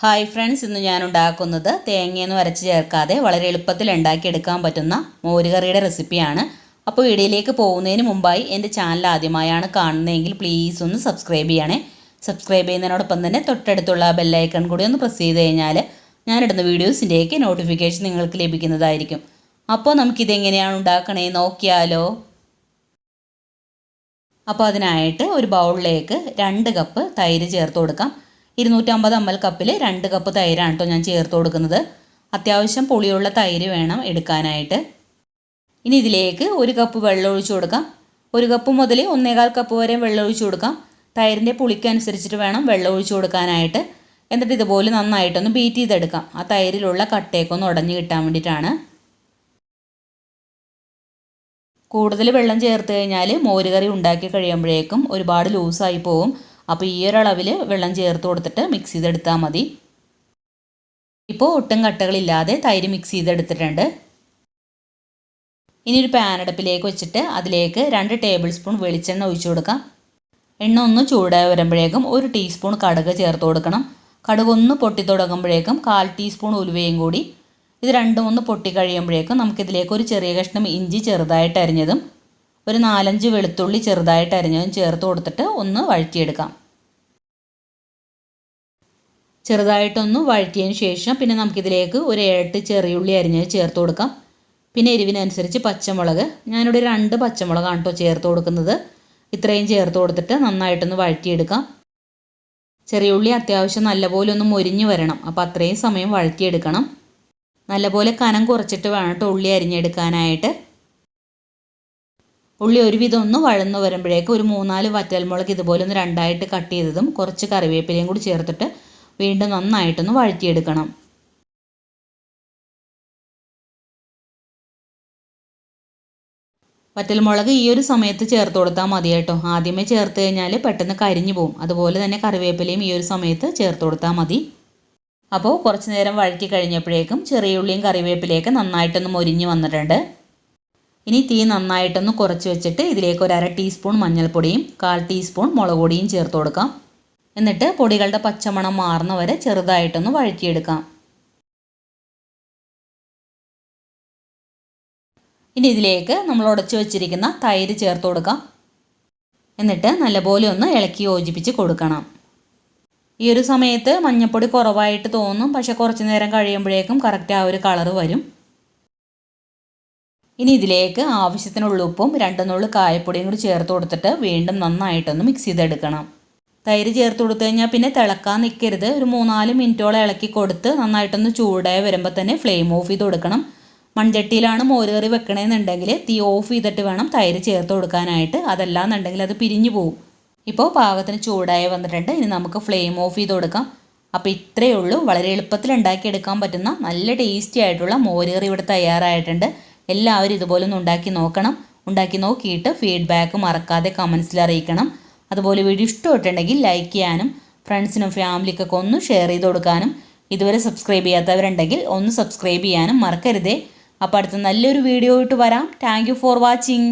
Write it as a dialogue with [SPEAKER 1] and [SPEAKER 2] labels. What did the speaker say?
[SPEAKER 1] Hi friends ഇന്ന് ഞാൻ ഉണ്ടാക്കുന്നത് തേങ്ങയൊന്നും അരച്ച് ചേർക്കാതെ വളരെ എളുപ്പത്തിൽ ഉണ്ടാക്കിയെടുക്കാൻ പറ്റുന്ന മോരുകറിയുടെ റെസിപ്പിയാണ് അപ്പോൾ വീഡിയോയിലേക്ക് പോകുന്നതിന് മുമ്പായി എന്റെ ചാനൽ ആദ്യമായാണ് കാണുന്നതെങ്കിൽ പ്ലീസ് ഒന്ന് സബ്സ്ക്രൈബ് ചെയ്യണേ. സബ്സ്ക്രൈബ് ചെയ്യുന്നതിനോടൊപ്പം തന്നെ തൊട്ടടുത്തുള്ള ബെല്ലൈക്കൺ കൂടി ഒന്ന് പ്രസ് ചെയ്ത് കഴിഞ്ഞാൽ ഞാനിടുന്ന വീഡിയോസിന്റെയൊക്കെ നോട്ടിഫിക്കേഷൻ നിങ്ങൾക്ക് ലഭിക്കുന്നതായിരിക്കും. അപ്പോൾ നമുക്കിതെങ്ങനെയാണ് ഉണ്ടാക്കണേ നോക്കിയാലോ. അപ്പോൾ അതിനായിട്ട് ഒരു ബൗളിലേക്ക് രണ്ട് കപ്പ് തൈര് ചേർത്ത് കൊടുക്കാം. ഇരുന്നൂറ്റമ്പത് എം എൽ കപ്പിൽ രണ്ട് കപ്പ് തൈരാണ് കേട്ടോ ഞാൻ ചേർത്ത് കൊടുക്കുന്നത്. അത്യാവശ്യം പുളിയുള്ള തൈര് വേണം എടുക്കാനായിട്ട്. ഇനി ഇതിലേക്ക് ഒരു കപ്പ് വെള്ളം ഒഴിച്ചു കൊടുക്കാം. ഒരു കപ്പ് മുതൽ ഒന്നേകാൽ കപ്പ് വരെ വെള്ളം ഒഴിച്ചു കൊടുക്കാം. തൈരിന്റെ പുളിക്കനുസരിച്ചിട്ട് വേണം വെള്ളം ഒഴിച്ചു കൊടുക്കാനായിട്ട്. എന്നിട്ട് ഇതുപോലെ നന്നായിട്ടൊന്ന് ബീറ്റ് ചെയ്തെടുക്കാം. ആ തൈരിലുള്ള കട്ടയൊക്കെ ഒന്ന് ഉടഞ്ഞു കിട്ടാൻ വേണ്ടിയിട്ടാണ്. കൂടുതൽ വെള്ളം ചേർത്ത് കഴിഞ്ഞാൽ മോരുകറി ഉണ്ടാക്കി കഴിയുമ്പോഴേക്കും ഒരുപാട് ലൂസായി പോവും. അപ്പോൾ ഈ ഒരളവിൽ വെള്ളം ചേർത്ത് കൊടുത്തിട്ട് മിക്സ് ചെയ്തെടുത്താൽ മതി. ഇപ്പോൾ ഒട്ടും കട്ടകളില്ലാതെ തൈര് മിക്സ് ചെയ്തെടുത്തിട്ടുണ്ട്. ഇനി ഒരു പാൻ അടുപ്പിലേക്ക് വെച്ചിട്ട് അതിലേക്ക് രണ്ട് ടേബിൾ സ്പൂൺ വെളിച്ചെണ്ണ ഒഴിച്ചു കൊടുക്കാം. എണ്ണ ഒന്ന് ചൂടായി വരുമ്പോഴേക്കും ഒരു ടീസ്പൂൺ കടുക് ചേർത്ത് കൊടുക്കണം. കടുക് ഒന്ന് പൊട്ടി തുടങ്ങുമ്പോഴേക്കും കാൽ ടീസ്പൂൺ ഉലുവയും കൂടി. ഇത് രണ്ടും ഒന്ന് പൊട്ടി കഴിയുമ്പോഴേക്കും നമുക്കിതിലേക്ക് ഒരു ചെറിയ കഷ്ണം ഇഞ്ചി ചെറുതായിട്ട് അരിഞ്ഞതും ഒരു നാലഞ്ച് വെളുത്തുള്ളി ചെറുതായിട്ട് അരിഞ്ഞതും ചേർത്ത് കൊടുത്തിട്ട് ഒന്ന് വഴറ്റിയെടുക്കാം. ചെറുതായിട്ടൊന്ന് വഴറ്റിയതിന് ശേഷം പിന്നെ നമുക്കിതിലേക്ക് ഒരു ഏട്ട് ചെറിയുള്ളി അരിഞ്ഞത് ചേർത്ത് കൊടുക്കാം. പിന്നെ എരിവിനനുസരിച്ച് പച്ചമുളക് ഞാനിവിടെ രണ്ട് പച്ചമുളകാണ് കേട്ടോ ചേർത്ത് കൊടുക്കുന്നത്. ഇത്രയും ചേർത്ത് കൊടുത്തിട്ട് നന്നായിട്ടൊന്ന് വഴറ്റിയെടുക്കാം. ചെറിയ ഉള്ളി അത്യാവശ്യം നല്ലപോലെ ഒന്ന് മൊരിഞ്ഞ് വരണം. അപ്പോൾ അത്രയും സമയം വഴറ്റിയെടുക്കണം. നല്ലപോലെ കനം കുറച്ചിട്ട് വേണം കേട്ടോ ഉള്ളി അരിഞ്ഞെടുക്കാനായിട്ട്. ഉള്ളി ഒരുവിധം ഒന്ന് വഴന്നു വരുമ്പോഴേക്ക് ഒരു മൂന്നാൽ വറ്റൽമുളക് ഇതുപോലെ ഒന്ന് രണ്ടായിട്ട് കട്ട് ചെയ്തതും കുറച്ച് കറിവേപ്പിലയും കൂടി ചേർത്തിട്ട് വീണ്ടും നന്നായിട്ടൊന്ന് വഴറ്റിയെടുക്കണം. വറ്റൽമുളക് ഈ ഒരു സമയത്ത് ചേർത്ത് കൊടുത്താൽ മതി കേട്ടോ. ആദ്യമേ ചേർത്ത് കഴിഞ്ഞാൽ പെട്ടെന്ന് കരിഞ്ഞു പോകും അതുപോലെ തന്നെ കറിവേപ്പിലയും ഈ ഒരു സമയത്ത് ചേർത്ത് കൊടുത്താൽ മതി. അപ്പോൾ കുറച്ച് നേരം വഴറ്റി കഴിഞ്ഞപ്പോഴേക്കും ചെറിയ ഉള്ളിയും കറിവേപ്പിലയൊക്കെ നന്നായിട്ടൊന്ന് മൊരിഞ്ഞ് വന്നിട്ടുണ്ട്. ഇനി തീ നന്നായിട്ടൊന്ന് കുറച്ച് വെച്ചിട്ട് ഇതിലേക്ക് ഒരു അര ടീസ്പൂൺ മഞ്ഞൾപ്പൊടിയും കാൽ ടീസ്പൂൺ മുളക് പൊടിയും ചേർത്ത് കൊടുക്കാം. എന്നിട്ട് പൊടികളുടെ പച്ചമണം മാറുന്ന വരെ ചെറുതായിട്ടൊന്ന് വഴറ്റിയെടുക്കാം. ഇനി ഇതിലേക്ക് നമ്മൾ ഉടച്ചു വെച്ചിരിക്കുന്ന തൈര് ചേർത്ത് കൊടുക്കാം. എന്നിട്ട് നല്ലപോലെ ഒന്ന് ഇളക്കി യോജിപ്പിച്ച് കൊടുക്കണം. ഈ ഒരു സമയത്ത് മഞ്ഞൾപ്പൊടി കുറവായിട്ട് തോന്നും പക്ഷെ കുറച്ച് നേരം കഴിയുമ്പോഴേക്കും കറക്റ്റ് ആ ഒരു കളറ് വരും. ഇനി ഇതിലേക്ക് ആവശ്യത്തിനുള്ള ഉപ്പും രണ്ട് നുള്ളു കായപ്പൊടിയും കൂടി ചേർത്ത് കൊടുത്തിട്ട് വീണ്ടും നന്നായിട്ടൊന്ന് മിക്സ് ചെയ്തെടുക്കണം. തൈര് ചേർത്ത് കൊടുത്തു കഴിഞ്ഞാൽ പിന്നെ തിളക്കാൻ നിൽക്കരുത് ഒരു മൂന്നാൽ മിനിറ്റോളം ഇളക്കി കൊടുത്ത് നന്നായിട്ടൊന്ന് ചൂടായി വരുമ്പോൾ തന്നെ ഫ്ലെയിം ഓഫ് ചെയ്ത് കൊടുക്കണം. മൺചട്ടിയിലാണ് മോരുകറി വെക്കണമെന്നുണ്ടെങ്കിൽ തീ ഓഫ് ചെയ്തിട്ട് വേണം തൈര് ചേർത്ത് കൊടുക്കാനായിട്ട്. അതല്ലാന്നുണ്ടെങ്കിൽ അത് പിരിഞ്ഞു പോകും ഇപ്പോൾ പാകത്തിന് ചൂടായി വന്നിട്ടുണ്ട്. ഇനി നമുക്ക് ഫ്ലെയിം ഓഫ് ചെയ്ത് കൊടുക്കാം. അപ്പോൾ ഇത്രയേ ഉള്ളൂ. വളരെ എളുപ്പത്തിൽ ഉണ്ടാക്കിയെടുക്കാൻ പറ്റുന്ന നല്ല ടേസ്റ്റി ആയിട്ടുള്ള മോരുകറി ഇവിടെ തയ്യാറായിട്ടുണ്ട്. എല്ലാവരും ഇതുപോലെ ഒന്ന് ഉണ്ടാക്കി നോക്കണം. ഉണ്ടാക്കി നോക്കിയിട്ട് ഫീഡ്ബാക്ക് മറക്കാതെ കമൻസിൽ അറിയിക്കണം. അതുപോലെ വീഡിയോ ഇഷ്ടപ്പെട്ടുണ്ടെങ്കിൽ ലൈക്ക് ചെയ്യാനും ഫ്രണ്ട്സിനും ഫാമിലിക്കൊക്കെ ഒന്ന് ഷെയർ ചെയ്ത് കൊടുക്കാനും ഇതുവരെ സബ്സ്ക്രൈബ് ചെയ്യാത്തവരുണ്ടെങ്കിൽ ഒന്ന് സബ്സ്ക്രൈബ് ചെയ്യാനും മറക്കരുതേ. അപ്പോൾ അടുത്ത നല്ലൊരു വീഡിയോ ഇട്ട് വരാം. Thank for watching